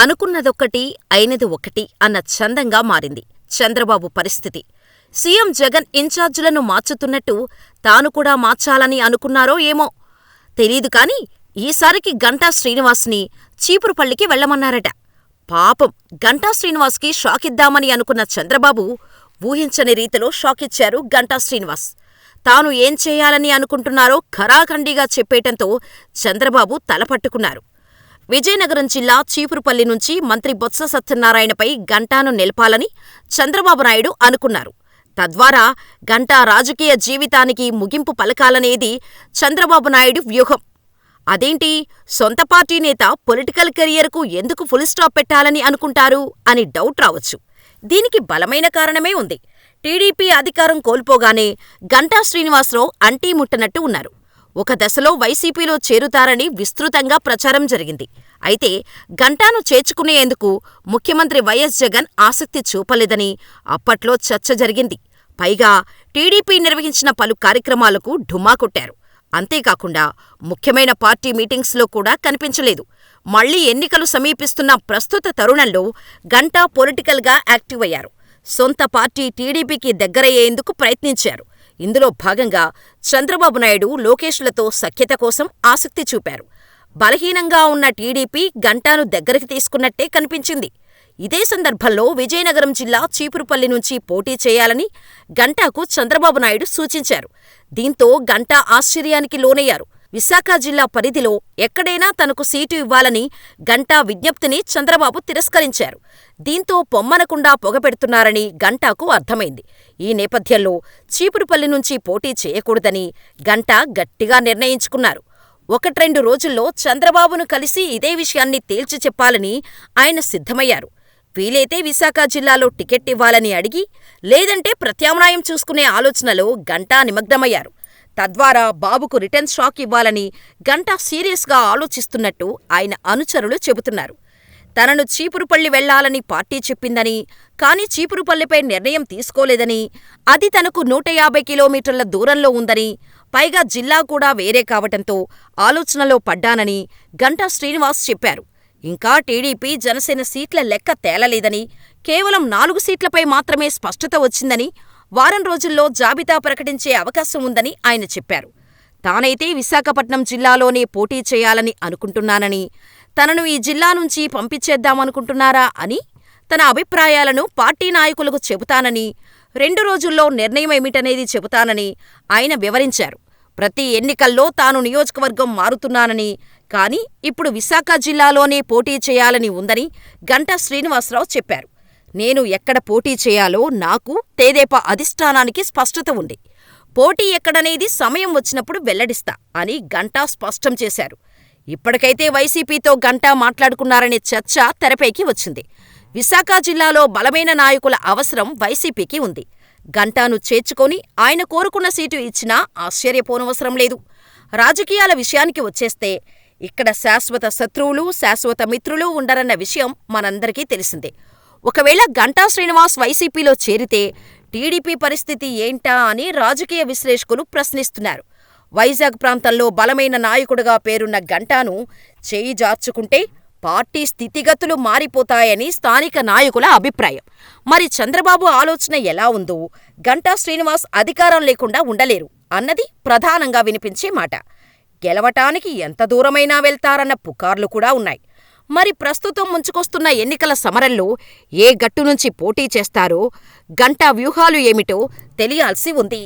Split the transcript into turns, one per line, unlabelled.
అనుకున్నదొక్కటి అయినది ఒకటి అన్న చందంగా మారింది చంద్రబాబు పరిస్థితి. సీఎం జగన్ ఇన్ఛార్జీలను మార్చుతున్నట్టు తాను కూడా మార్చాలని అనుకున్నారో ఏమో తెలీదు కానీ ఈసారికి గంటా శ్రీనివాస్ని చీపురుపల్లికి వెళ్ళమన్నారట. పాపం గంటా శ్రీనివాస్కి షాకిద్దామని అనుకున్న చంద్రబాబు ఊహించని రీతిలో షాకిచ్చారు గంటా శ్రీనివాస్. తాను ఏం చేయాలని అనుకుంటున్నారో ఖరాఖండీగా చెప్పేయటంతో చంద్రబాబు తలపట్టుకున్నారు. విజయనగరం జిల్లా చీపురుపల్లి నుంచి మంత్రి బొత్స సత్యనారాయణపై గంటాను నిలపాలని చంద్రబాబు నాయుడు అనుకున్నారు. తద్వారా గంటా రాజకీయ జీవితానికి ముగింపు పలకాలనేది చంద్రబాబు నాయుడి వ్యూహం. అదేంటి సొంత పార్టీ నేత పొలిటికల్ కెరియర్కు ఎందుకు ఫుల్స్టాప్ పెట్టాలని అనుకుంటారు అని డౌట్ రావచ్చు. దీనికి బలమైన కారణమే ఉంది. టీడీపీ అధికారం కోల్పోగానే గంటా శ్రీనివాసరావు అంటీ ముట్టనట్టు ఉన్నారు. ఒక దశలో వైసీపీలో చేరుతారని విస్తృతంగా ప్రచారం జరిగింది. అయితే గంటాను చేర్చుకునేందుకు ముఖ్యమంత్రి వైఎస్ జగన్ ఆసక్తి చూపలేదని అప్పట్లో చర్చ జరిగింది. పైగా టీడీపీ నిర్వహించిన పలు కార్యక్రమాలకు ఢుమా కొట్టారు. అంతేకాకుండా ముఖ్యమైన పార్టీ మీటింగ్స్లో కూడా కనిపించలేదు. మళ్ళీ ఎన్నికలు సమీపిస్తున్న ప్రస్తుత తరుణంలో గంటా పొలిటికల్గా యాక్టివ్ అయ్యారు. సొంత పార్టీ టీడీపీకి దగ్గరయ్యేందుకు ప్రయత్నించారు. ఇందులో భాగంగా చంద్రబాబు నాయుడు, లోకేష్లతో సఖ్యత కోసం ఆసక్తి చూపారు. బలహీనంగా ఉన్న టీడీపీ గంటాను దగ్గరికి తీసుకున్నట్టే కనిపించింది. ఇదే సందర్భంలో విజయనగరం జిల్లా చీపురుపల్లి నుంచి పోటీ చేయాలని గంటాకు చంద్రబాబు నాయుడు సూచించారు. దీంతో గంటా ఆశ్చర్యానికి లోనయ్యారు. విశాఖ జిల్లా పరిధిలో ఎక్కడైనా తనకు సీటు ఇవ్వాలని గంటా విజ్ఞప్తిని చంద్రబాబు తిరస్కరించారు. దీంతో పొమ్మనకుండా పొగపెడుతున్నారని గంటాకు అర్థమైంది. ఈ నేపథ్యంలో చీపురుపల్లి నుంచి పోటీ చేయకూడదని గంటా గట్టిగా నిర్ణయించుకున్నారు. ఒకట్రెండు రోజుల్లో చంద్రబాబును కలిసి ఇదే విషయాన్ని తేల్చి చెప్పాలని ఆయన సిద్ధమయ్యారు. వీలైతే విశాఖ జిల్లాలో టికెట్ ఇవ్వాలని అడిగి, లేదంటే ప్రత్యామ్నాయం చూసుకునే ఆలోచనలో గంటా నిమగ్నమయ్యారు. తద్వారా బాబుకు రిటర్న్ షాక్ ఇవ్వాలని గంటా సీరియస్గా ఆలోచిస్తున్నట్టు ఆయన అనుచరులు చెబుతున్నారు. తనను చీపురుపల్లి వెళ్ళాలని పార్టీ చెప్పిందని, కానీ చీపురుపల్లిపై నిర్ణయం తీసుకోలేదని, అది తనకు నూట యాభై కిలోమీటర్ల దూరంలో ఉందని, పైగా జిల్లా కూడా వేరే కావటంతో ఆలోచనలో పడ్డానని గంటా శ్రీనివాస్ చెప్పారు. ఇంకా టీడీపీ, జనసేన సీట్ల లెక్క తేలలేదని, కేవలం నాలుగు సీట్లపై మాత్రమే స్పష్టత వచ్చిందని, వారం రోజుల్లో జాబితా ప్రకటించే అవకాశం ఉందని ఆయన చెప్పారు. తానైతే విశాఖపట్నం జిల్లాలోనే పోటీ చేయాలని అనుకుంటున్నానని, తనను ఈ జిల్లా నుంచి పంపించేద్దామనుకుంటున్నారా అని తన అభిప్రాయాలను పార్టీ నాయకులకు చెబుతానని, రెండు రోజుల్లో నిర్ణయమేమిటనేది చెబుతానని ఆయన వివరించారు. ప్రతి ఎన్నికల్లో తాను నియోజకవర్గం మారుతున్నానని, కానీ ఇప్పుడు విశాఖ జిల్లాలోనే పోటీ చేయాలని ఉందని గంటా శ్రీనివాసరావు చెప్పారు. నేను ఎక్కడ పోటీ చేయాలో నాకు, తెదేపా అధిష్ఠానానికి స్పష్టత ఉంది. పోటీ ఎక్కడనేది సమయం వచ్చినప్పుడు వెల్లడిస్తా అని గంటా స్పష్టం చేశారు. ఇప్పటికైతే వైసీపీతో గంటా మాట్లాడుకున్నారనే చర్చ తెరపైకి వచ్చింది. విశాఖ జిల్లాలో బలమైన నాయకుల అవసరం వైసీపీకి ఉంది. గంటాను చేర్చుకొని ఆయన కోరుకున్న సీటు ఇచ్చినా ఆశ్చర్యపోనవసరం లేదు. రాజకీయాల విషయానికి వచ్చేస్తే ఇక్కడ శాశ్వత శత్రువులు, శాశ్వత మిత్రులు ఉండరన్న విషయం మనందరికీ తెలిసిందే. ఒకవేళ గంటా శ్రీనివాస్ వైసీపీలో చేరితే టీడీపీ పరిస్థితి ఏంటా అని రాజకీయ విశ్లేషకులు ప్రశ్నిస్తున్నారు. వైజాగ్ ప్రాంతంలో బలమైన నాయకుడుగా పేరున్న గంటాను చేయి జార్చుకుంటే పార్టీ స్థితిగతులు మారిపోతాయని స్థానిక నాయకుల అభిప్రాయం. మరి చంద్రబాబు ఆలోచన ఎలా ఉందో, గంటా శ్రీనివాస్ అధికారం లేకుండా ఉండలేరు అన్నది ప్రధానంగా వినిపించే మాట. గెలవటానికి ఎంత దూరమైనా వెళ్తారన్న పుకార్లు కూడా ఉన్నాయి. మరి ప్రస్తుతం ముంచుకొస్తున్న ఎన్నికల సమరంలో ఏ గట్టు నుంచి పోటీ చేస్తారో, గంటా వ్యూహాలు ఏమిటో తెలియాల్సి ఉంది.